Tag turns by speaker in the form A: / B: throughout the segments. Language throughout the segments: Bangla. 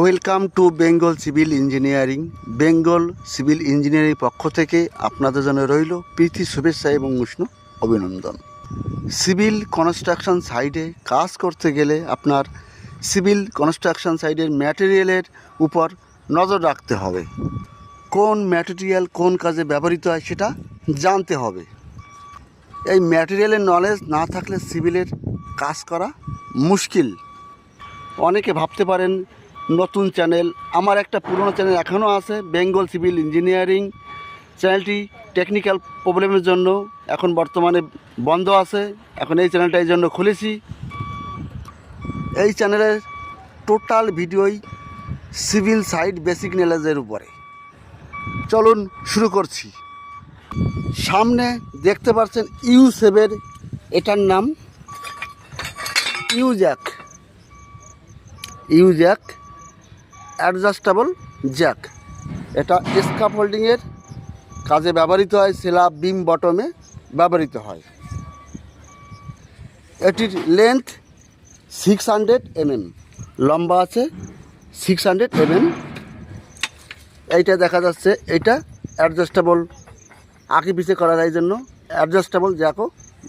A: Welcome to Bengal civil engineering. Bengal civil engineering পক্ষ থেকে আপনাদের জন্য রইল প্রীতি, শুভেচ্ছা এবং উষ্ণ অভিনন্দন। সিভিল কনস্ট্রাকশন সাইডে কাজ করতে গেলে আপনার সিভিল কনস্ট্রাকশন সাইডের ম্যাটেরিয়ালের উপর নজর রাখতে হবে। কোন ম্যাটেরিয়াল কোন কাজে ব্যবহৃত হয় সেটা জানতে হবে। এই ম্যাটেরিয়ালের নলেজ না থাকলে সিভিলের কাজ করা মুশকিল। অনেকে ভাবতে পারেন নতুন চ্যানেল। আমার একটা পুরনো চ্যানেল এখনও আছে, বেঙ্গল সিভিল ইঞ্জিনিয়ারিং। চ্যানেলটি টেকনিক্যাল প্রবলেমের জন্য এখন বর্তমানে বন্ধ আছে। এখন এই চ্যানেলটা এই জন্য খুলেছি। এই চ্যানেলের টোটাল ভিডিওই সিভিল সাইড বেসিক নলেজের উপরে। চলুন শুরু করছি। সামনে দেখতে পাচ্ছেন ইউ সেভের এটার নাম ইউজ্যাক ইউজ্যাক অ্যাডজাস্টেবল জ্যাক এটা স্কাফোল্ডিংয়ের কাজে ব্যবহৃত হয় সেলাব বিম বটমে ব্যবহৃত হয়। এটির লেন্থ সিক্স হান্ড্রেড এমএম লম্বা আছে সিক্স হান্ড্রেড এমএম এইটা দেখা যাচ্ছে, এটা অ্যাডজাস্টেবল আঁকি পিছে করা যায় জন্য অ্যাডজাস্টেবল জ্যাকও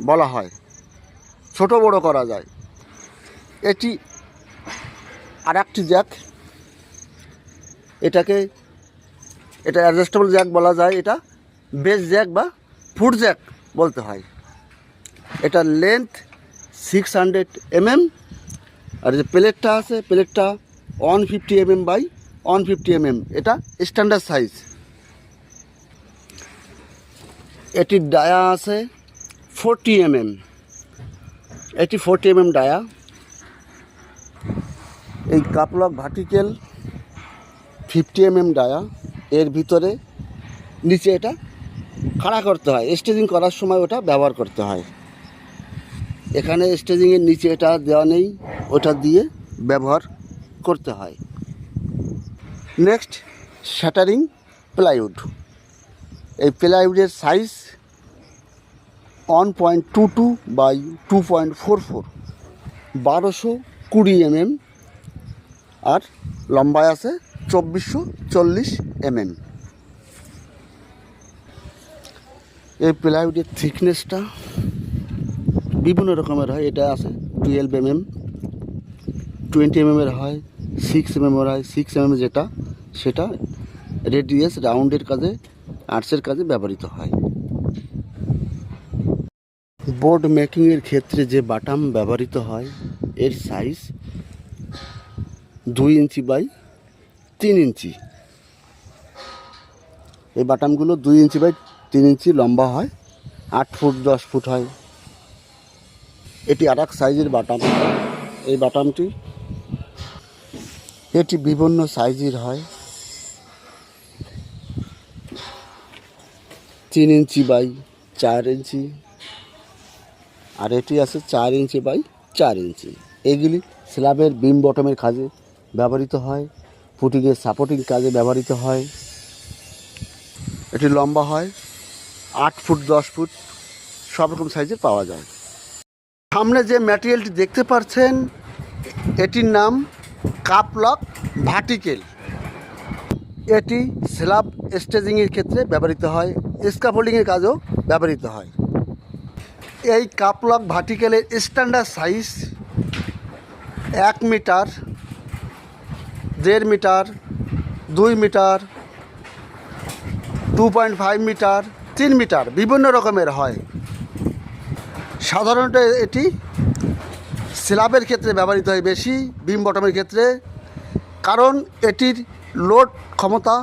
A: বলা হয়। ছোট বড় করা যায়। এটি আর একটি জ্যাক এটাকে, এটা অ্যাডজাস্টেবল জ্যাক বলা যায় এটা বেস জ্যাক বা ফুট জ্যাক বলতে হয়। এটা লেন্থ সিক্স হান্ড্রেড এমএম আর যে প্লেটটা আছে, প্লেটটা one fifty mm by one fifty mm এটা স্ট্যান্ডার্ড সাইজ এটির ডায়া আছে ফোরটি এমএম এটি ফোরটি এমএম ডায়া এই cuplock vertical fifty mm dia, এর ভিতরে নিচে এটা খাড়া করতে হয়। স্টেজিং করার সময় ওটা ব্যবহার করতে হয়। এখানে স্টেজিংয়ের নিচে এটা দেওয়া নেই, ওটা দিয়ে ব্যবহার করতে হয়। নেক্সট শ্যাটারিং প্লাইউড এই প্লাইউডের size one point two two by two point four four বারোশো কুড়ি এমএম, আর লম্বায় আছে চব্বিশশো চল্লিশ এমএম এই প্লাইউডের থিকনেসটা বিভিন্ন রকমের হয়। এটা আছে টুয়েলভ এমএম টোয়েন্টি এমএমের হয় সিক্স এমএমের হয়। সিক্স এমএম যেটা, সেটা রেডিয়াস রাউন্ডের কাজে আর্টসের কাজে ব্যবহৃত হয়। বোর্ড মেকিংয়ের ক্ষেত্রে যে বাটাম ব্যবহৃত হয়, এর সাইজ দুই ইঞ্চি বাই তিন ইঞ্চি। এই বাটামগুলো দুই ইঞ্চি বাই তিন ইঞ্চি লম্বা হয়, আট ফুট, দশ ফুট হয়। এটি আর এক সাইজের বাটাম। এই বাটামটি এটি বিভিন্ন সাইজের হয়। তিন ইঞ্চি বাই চার ইঞ্চি আর এটি আছে চার ইঞ্চি বাই চার ইঞ্চি। এগুলি স্ল্যাবের বিম বটমের কাজে ব্যবহৃত হয়। ফুটিংয়ের সাপোর্টিং কাজে ব্যবহৃত হয়। এটি লম্বা হয়, আট ফুট, দশ ফুট, সব রকম সাইজের পাওয়া যায়। সামনে যে ম্যাটেরিয়ালটি দেখতে পাচ্ছেন, এটির নাম কাপলক ভার্টিকেল এটি স্ল্যাব স্টেজিংয়ের ক্ষেত্রে ব্যবহৃত হয় স্কাফোল্ডিংয়ের কাজেও ব্যবহৃত হয়। এই কাপলক ভার্টিকেলের স্ট্যান্ডার্ড সাইজ এক মিটার দেড় মিটার, দুই metre two point five metre, তিন মিটার বিভিন্ন রকমের হয়। সাধারণত এটি স্ল্যাবের ক্ষেত্রে ব্যবহৃত হয় বেশি, বিম বটমের ক্ষেত্রে, কারণ এটির লোড ক্ষমতা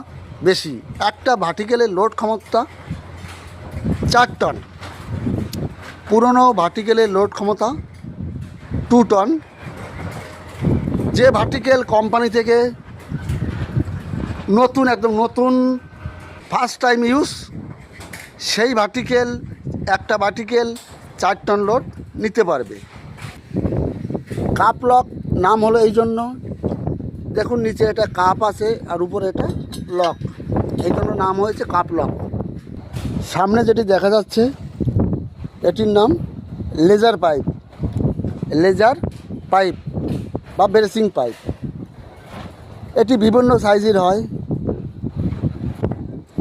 A: বেশি। একটা ভার্টিক্যালের লোড ক্ষমতা চার টন। পুরনো ভার্টিক্যালের লোড ক্ষমতা টু টন যে ভার্টিক্যাল কোম্পানি থেকে নতুন, একদম নতুন ফার্স্ট টাইম ইউজ সেই ভার্টিক্যাল, একটা ভার্টিক্যাল, চার টন লোড নিতে পারবে। কাপ লক নাম হলো এই জন্য। দেখুন, নিচে এটা কাপ আছে আর উপরে এটা লক এই জন্য নাম হয়েছে কাপ লক সামনে যেটি দেখা যাচ্ছে, এটির নাম লেজার পাইপ লেজার পাইপ বা ব্রেসিং পাইপ। এটি বিভিন্ন সাইজের হয়।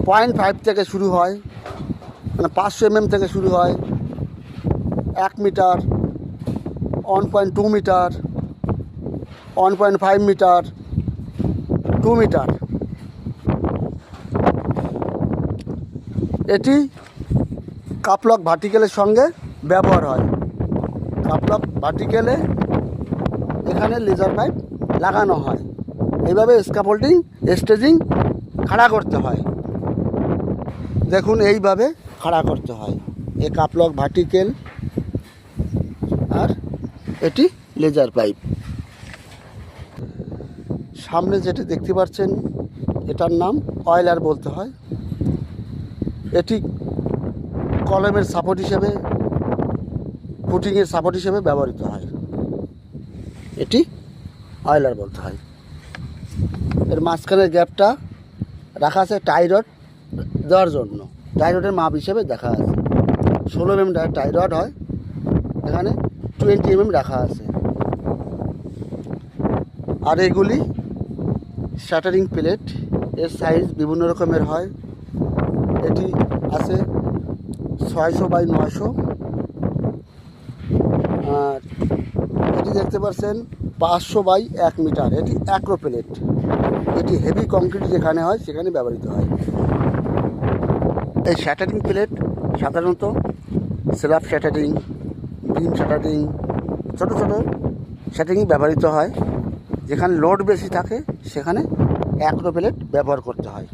A: পয়েন্ট ফাইভ থেকে শুরু হয়। মানে পাঁচশো এমএম থেকে শুরু হয়। এক metre, one point two metre, one point five metre, two metre. এটি কাপলক ভার্টিক্যালের সঙ্গে ব্যবহার হয়। কাপলক ভার্টিক্যালে এখানে লেজার পাইপ লাগানো হয়। এইভাবে স্কাফোল্ডিং স্টেজিং খাড়া করতে হয়। দেখুন, এইভাবে খাড়া করতে হয়। এ কাপলক ভার্টিক্যাল আর এটি লেজার পাইপ সামনে যেটি দেখতে পাচ্ছেন, এটার নাম অয়েলার বলতে হয়। এটি কলমের সাপোর্ট হিসেবে ফুটিংয়ের সাপোর্ট হিসেবে ব্যবহৃত হয়। এটি অয়লার বলতে হয়। এর মাঝখানের গ্যাপটা রাখা আছে টাইরড দেওয়ার জন্য। টাইরডের মাপ হিসেবে দেখা আছে। ষোলো এম টাইরড হয়। এখানে টোয়েন্টি এম রাখা আছে। আর এগুলি শাটারিং প্লেট। এর সাইজ বিভিন্ন রকমের হয়। এটি আছে ছয়শো বাই নয়শো। আর এটি দেখতে পাচ্ছেন পাঁচশো বাই এক মিটার। এটি অ্যাক্রো প্লেট এটি হেভি কংক্রিট যেখানে হয়, সেখানে ব্যবহৃত হয়। এই শ্যাটারিং প্লেট সাধারণত স্ল্যাব শ্যাটারিং বিম শ্যাটারিং ছোটো ছোটো শ্যাটারিং ব্যবহৃত হয়। যেখানে লোড বেশি থাকে, সেখানে অ্যাক্রো প্লেট ব্যবহার করতে হয়।